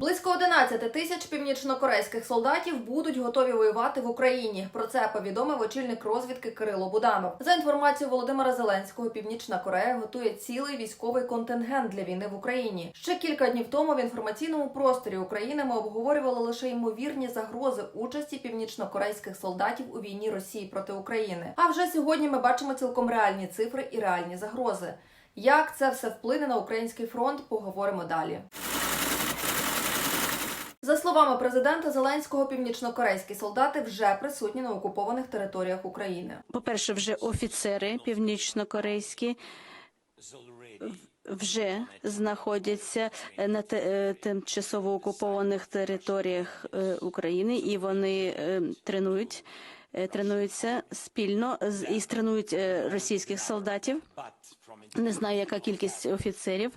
Близько 11 тисяч північнокорейських солдатів будуть готові воювати в Україні. Про це повідомив очільник розвідки Кирило Буданов. За інформацією Володимира Зеленського, Північна Корея готує цілий військовий контингент для війни в Україні. Ще кілька днів тому в інформаційному просторі України ми обговорювали лише ймовірні загрози участі північнокорейських солдатів у війні Росії проти України. А вже сьогодні ми бачимо цілком реальні цифри і реальні загрози. Як це все вплине на український фронт, поговоримо далі. За словами президента Зеленського, північнокорейські солдати вже присутні на окупованих територіях України. По-перше, вже офіцери північнокорейські вже знаходяться на е, тимчасово окупованих територіях е, України, і вони е, тренують. Тренуються спільно і тренують російських солдатів. Не знаю, яка кількість офіцерів,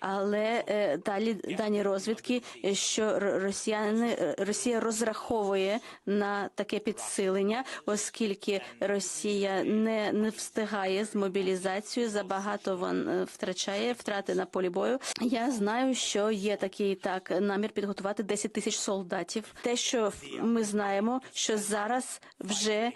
але е, далі дані розвідки, е, що росіяни е, Росія розраховує на таке підсилення, оскільки Росія не, не встигає з мобілізацією, забагато вон втрачає втрати на полі бою. Я знаю, що є такий так намір підготувати 10 тисяч солдатів. Те, що ми знаємо, що зараз вже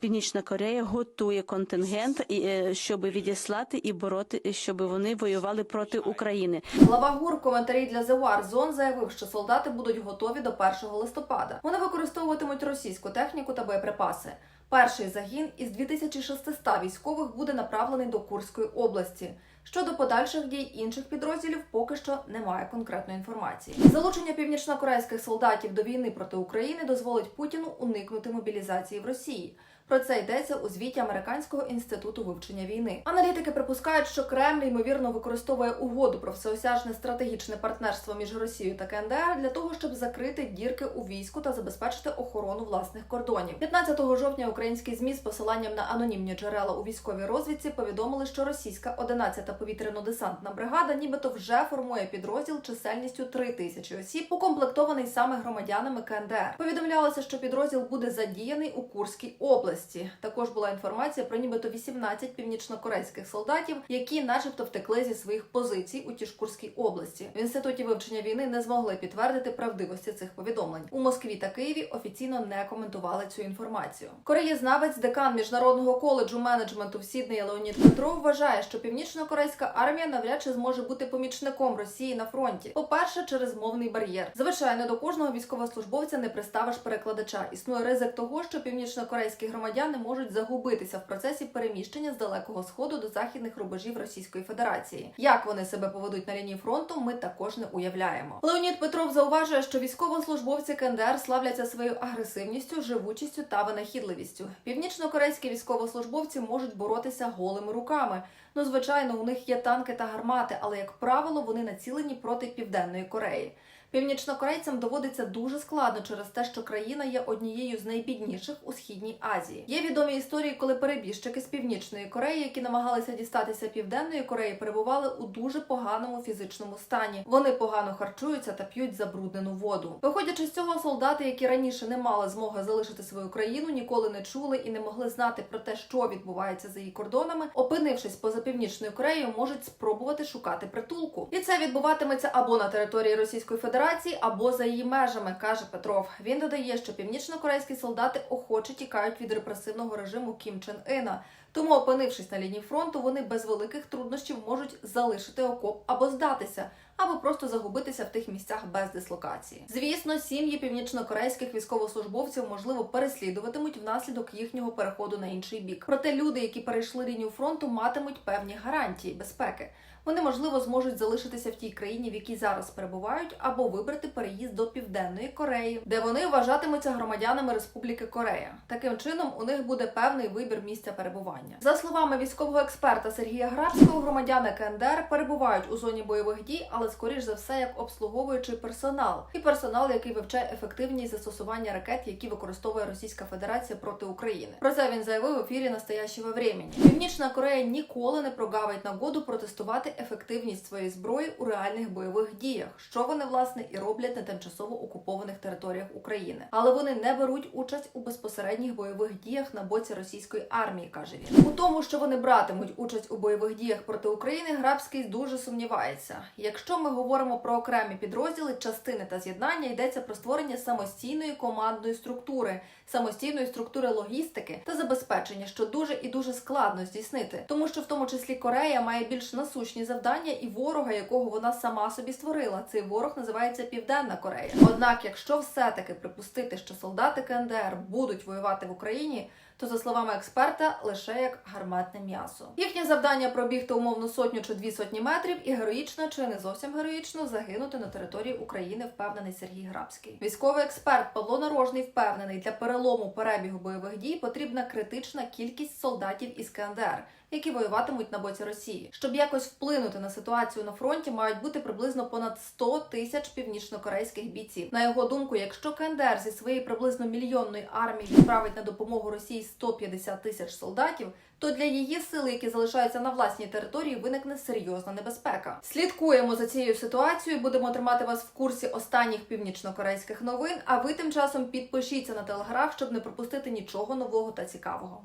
Північна Корея готує контингент, щоб відіслати і бороти, щоб вони воювали проти України. Глава ГУР коментарі для The War Zone заявив, що солдати будуть готові до 1 листопада. Вони використовуватимуть російську техніку та боєприпаси. Перший загін із 2600 військових буде направлений до Курської області. Щодо подальших дій інших підрозділів, поки що немає конкретної інформації. Залучення північнокорейських солдатів до війни проти України дозволить Путіну уникнути мобілізації в Росії. Про це йдеться у звіті Американського інституту вивчення війни. Аналітики припускають, що Кремль ймовірно використовує угоду про всеосяжне стратегічне партнерство між Росією та КНДР для того, щоб закрити дірки у війську та забезпечити охорону власних кордонів. 15 жовтня українські змі з посиланням на анонімні джерела у військовій розвідці повідомили, що російська 11-та повітряно-десантна бригада, нібито вже формує підрозділ чисельністю 3 тисячі осіб, укомплектований саме громадянами КНДР. Повідомлялося, що підрозділ буде задіяний у Курській області. Також була інформація про нібито 18 північнокорейських солдатів, які, начебто, втекли зі своїх позицій у ті ж Курській області. В інституті вивчення війни не змогли підтвердити правдивості цих повідомлень. У Москві та Києві офіційно не коментували цю інформацію. Кореєзнавець, декан міжнародного коледжу менеджменту в Сіднеї Леонід Петров вважає, що північно-корейська армія навряд чи зможе бути помічником Росії на фронті. По-перше, через мовний бар'єр. Звичайно, до кожного військовослужбовця не приставиш перекладача. Існує ризик того, що північно-корейські громадяни можуть загубитися в процесі переміщення з далекого сходу до західних рубежів Російської Федерації. Як вони себе поведуть на лінії фронту, ми також не уявляємо. Леонід Петров зауважує, що військовослужбовці КНДР славляться своєю агресивністю, живучістю та винахідливістю. Північно-корейські військовослужбовці можуть боротися голими руками. Ну, звичайно, у них є танки та гармати, але як правило, вони націлені проти Південної Кореї. Північнокорейцям доводиться дуже складно через те, що країна є однією з найбідніших у східній Азії. Є відомі історії, коли перебіжчики з північної Кореї, які намагалися дістатися південної Кореї, перебували у дуже поганому фізичному стані. Вони погано харчуються та п'ють забруднену воду. Виходячи з цього, солдати, які раніше не мали змоги залишити свою країну, ніколи не чули і не могли знати про те, що відбувається за її кордонами, опинившись поза північною Кореєю, можуть спробувати шукати притулку. І це відбуватиметься або на території Російської Федерації, або за її межами, каже Петров. Він додає, що північно-корейські солдати охоче тікають від репресивного режиму Кім Чен Іна. Тому, опинившись на лінії фронту, вони без великих труднощів можуть залишити окоп або здатися, або просто загубитися в тих місцях без дислокації. Звісно, сім'ї північно-корейських військовослужбовців можливо переслідуватимуть внаслідок їхнього переходу на інший бік. Проте люди, які перейшли лінію фронту, матимуть певні гарантії безпеки. Вони можливо зможуть залишитися в тій країні, в якій зараз перебувають, або вибрати переїзд до Південної Кореї, де вони вважатимуться громадянами Республіки Корея. Таким чином, у них буде певний вибір місця перебування. За словами військового експерта Сергія Грабського, громадяни КНДР перебувають у зоні бойових дій, але скоріш за все як обслуговуючий персонал і персонал, який вивчає ефективність застосування ракет, які використовує Російська Федерація проти України. Про це він заявив в ефірі «Настоящего времени». Північна Корея ніколи не прогавить нагоду протестувати ефективність своєї зброї у реальних бойових діях, що вони власне і роблять на тимчасово окупованих територіях України. Але вони не беруть участь у безпосередніх бойових діях на боці російської армії, каже він. У тому, що вони братимуть участь у бойових діях проти України, Грабський дуже сумнівається. Якщо ми говоримо про окремі підрозділи, частини та з'єднання, йдеться про створення самостійної командної структури, самостійної структури логістики та забезпечення, що дуже і дуже складно здійснити, тому що в тому числі Корея має більш насущні завдання і ворога, якого вона сама собі створила. Цей ворог називається Південна Корея. Однак, якщо все-таки припустити, що солдати КНДР будуть воювати в Україні. То за словами експерта, лише як гарматне м'ясо. Їхнє завдання пробігти умовно сотню чи дві сотні метрів і героїчно чи не зовсім героїчно загинути на території України, впевнений Сергій Грабський. Військовий експерт Павло Нарожний впевнений, для перелому перебігу бойових дій потрібна критична кількість солдатів із КНДР, які воюватимуть на боці Росії. Щоб якось вплинути на ситуацію на фронті, мають бути приблизно понад 100 тисяч північнокорейських бійців. На його думку, якщо КНДР зі своєї приблизно мільйонної армії відправить на допомогу Росії 150 тисяч солдатів, то для її сили, які залишаються на власній території, виникне серйозна небезпека. Слідкуємо за цією ситуацією. Будемо тримати вас в курсі останніх північнокорейських новин. А ви тим часом підпишіться на телеграф, щоб не пропустити нічого нового та цікавого.